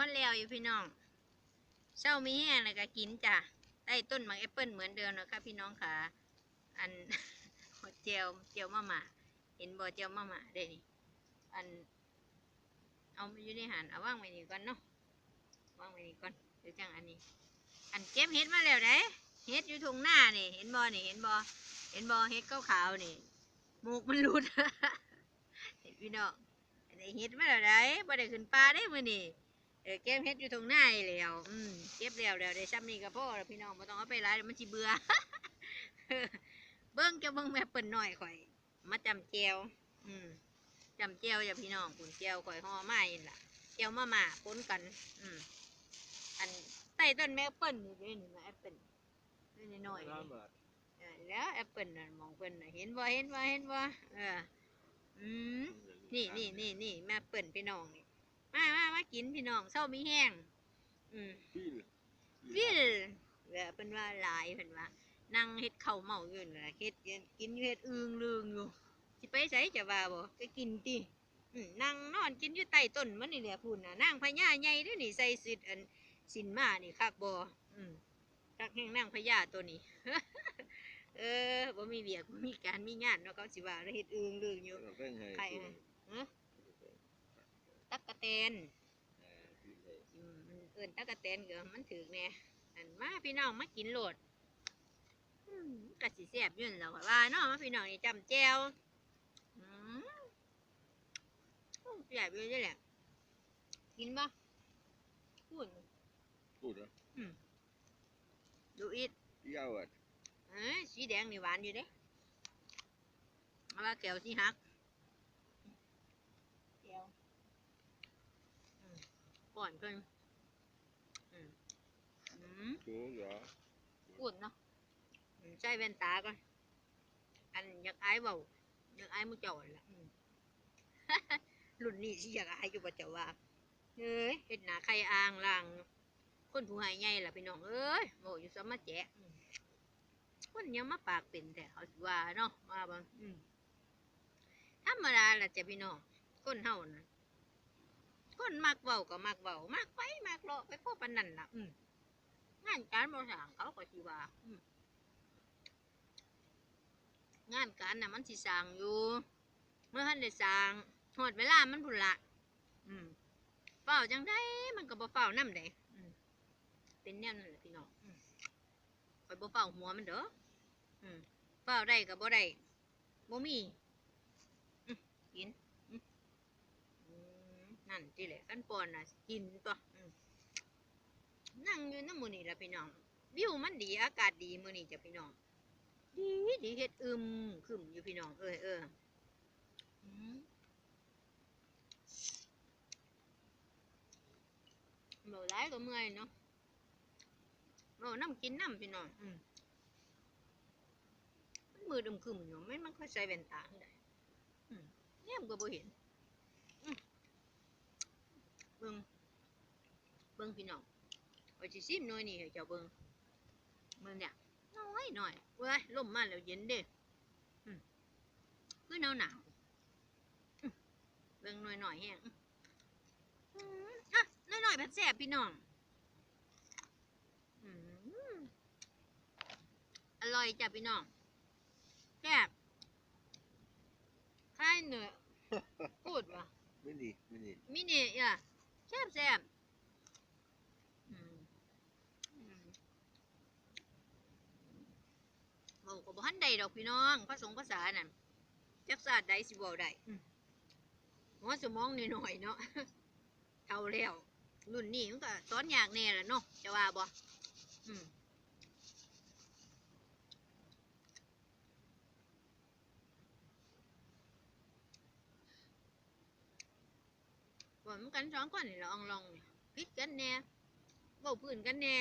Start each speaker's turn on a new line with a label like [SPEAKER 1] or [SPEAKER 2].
[SPEAKER 1] ฮอนแล้วอยู่พี่น้องเช้ามีแห้งแล้วก็กินจ้ะใต้ต้นมากแอปเปิลเหมือนเดิมนะคะพี่น้องค่ะ อันเจียวเจียวมะหมาเห็นบ่เจียวมะหมาได้นี่อัน เอามาอยู่ในหันเอาว่างไว้นี่ก่อนเนาะว่างไว้นี่ก่อนเดี๋ยวจังอันนี้ อันเก็บเห็ดมาแล้วไหนเห็ดอยู่ทงหน้านี่ เห็นบ่นี่เห็นบ่เห็นบ่เห็ดขาวๆนี่หมูกมันหลุดเห็นพี่น้องอันนี้เห็ดมาแล้วไหนบ่ได้ขึ้นปลาได้มื้อนี่ เออเก็บเห็ดอยู่ทงหน้านี่แล้วอืมเก็บแล้วแล้วได้ซ้ำนี่ก็พอแล้วพี่น้องบ่ต้องเอาไปหลายเดี๋ยวมันสิเบื่อ เบิ่งจะเบิ่งแม่เปิ้นน้อยข่อย มาจำแจวอืมจำแจวอย่าพี่น้องปุ่นแจวข่อยห่อมาอีนล่ะแจวมาม่าปนกัน อืมอันใต้ต้นแม่เปิ้ลนี่เด้นี่มาแอปเปิ้ลนี่น้อยๆนี่เออแล้วแอปเปิ้ลน่ะมองเปิ้ลน่ะเห็นบ่เห็นบ่เห็นบ่เอออืมนี่นี่นี่นี่แม่เปิ้ลพี่น้องนี่ มามามากินพี่น้องเศร้ามีแห้งอืมวิลแบบเป็นว่าหลายเป็นว่านั่งเฮ็ดข้าวเมาอยู่นั่นล่ะเฮ็ดกินกินอยู่เฮ็ดอึงลืงอยู่สิไปไสจะว่าบ่ก็กินติอืมนั่งนอนกินอยู่ใต้ต้นมันนี่แหละพุ่นน่ะนางพญาใหญ่เด้อนี่ใส่สิทอันสินมานี่คักบ่อืมคักแห่งนางพญาตัวนี้ เออบ่มีเวียกบ่มีการมีงานเนาะเขาสิว่าแล้วเฮ็ดอึงลืงอยู่ใครฮะฮะ ตักกะแตนอืมมันเอินตะกะแตนก็มันถือแน่อันมาพี่น้องมากินโหลดอืมกะสิแซ่บอยุ่นนแหล้วว่าเนาะมาพี่น้องนี่จำแจวอืมแซ่บอยู่นี่แหละกินบ่พูด
[SPEAKER 2] Goed hè?
[SPEAKER 1] ดูอีก
[SPEAKER 2] Ja hoor.
[SPEAKER 1] เอ้ยสีแดงนี่หวานอยู่เด้เอาว่าแก้วสิหักแก้วอืม ก่อนเพิ่นอืมอืม
[SPEAKER 2] Goed ja.
[SPEAKER 1] พูดเนาะอืมใส่แว่นตาก่อน อันอยากอายเบาอยากอายหมุเจ้าหั่นล่ะอืม รุ่นนี้สิอยากอายอยู่บ่เจ้าว่าเอ้ยเฮ็ดหน้าไข่อ่างล่าง คนผู้ใหายใหญ่ล่ะพี่น้องเอ้ยโง่อยู่ซะมาแจ๊ะอืมคนยังมาปากเป็นแต่เขาสิว่าเนาะว่าบ่อืมธรรมดาล่ะจ้ะพี่น้องคนเฮานะ คนมักเว้าก็มักเว้ามักไปมักเลาะไปพวกปานนั้นล่ะอืมงานการบริหารเขาก็สิว่าอืมงานการน่ะมันสิสร้างอยู่ เมื่อท่านได้สร้างหอดเวลามันพุ่นละอืมเฝ้าจังได้มันก็บ่เฝ้านำได้อืมเป็นแนวนั้นแหละพี่น้องอืมข่อยบ่เฝ้าหัวมันเด้ออืมเฝ้าได้ก็บ่ได้บ่มีอืมกิน นั่นติแหละกันปอนน่ะกินตัวอืมนั่งอยู่น้ำมือนี่ละพี่น้อง วิวมันดีอากาศดีมือนี่จ้ะพี่น้อง ดีดีเฮ็ดอึมขึ้นอยู่พี่น้องเออเอออืมเบาร้ายก็เมื่อยเนาะเบาน้ำกินน้ำพี่น้องอืมมันมือดมขึ้นอยู่ไม่มันค่อยใส่แว่นตาเท่าใดอืมเนี่ยมก็บ่เห็นอืมเบิ่ง เบิ่งพี่น้องว่าสิซิมหน่อยนี่ให้เจ้าเบิ่งมันเนี่ยน้อยหน่อยเว้ยลมมาแล้วเย็นเด้อืมคือหนาวหนาวอืมเบิ่งหน่อยหน่อยแฮงอืมอะหน่อยหน่อยผัดแซ่บพี่น้องอืมอร่อยจ้ะพี่น้องแซ่บคล้ายเนื้อพูดว่ะ
[SPEAKER 2] Mini, mini.
[SPEAKER 1] มินิอะแซ่บแซ่บอืมอืม บอกกับพันใดดอกพี่น้องภาษาภาษานั่นจักศาสตร์ใดสิบอกได้อืมหัวสมองนิดหน่อยๆเนาะเท่าแล้วรุ่นนี้มันก็สอนยากแน่แหละเนาะจะว่าบ่อืมว่ามันกันสองคนนี่ละอองลองนี่พิดกันแน่เว้าพื้นกันแน่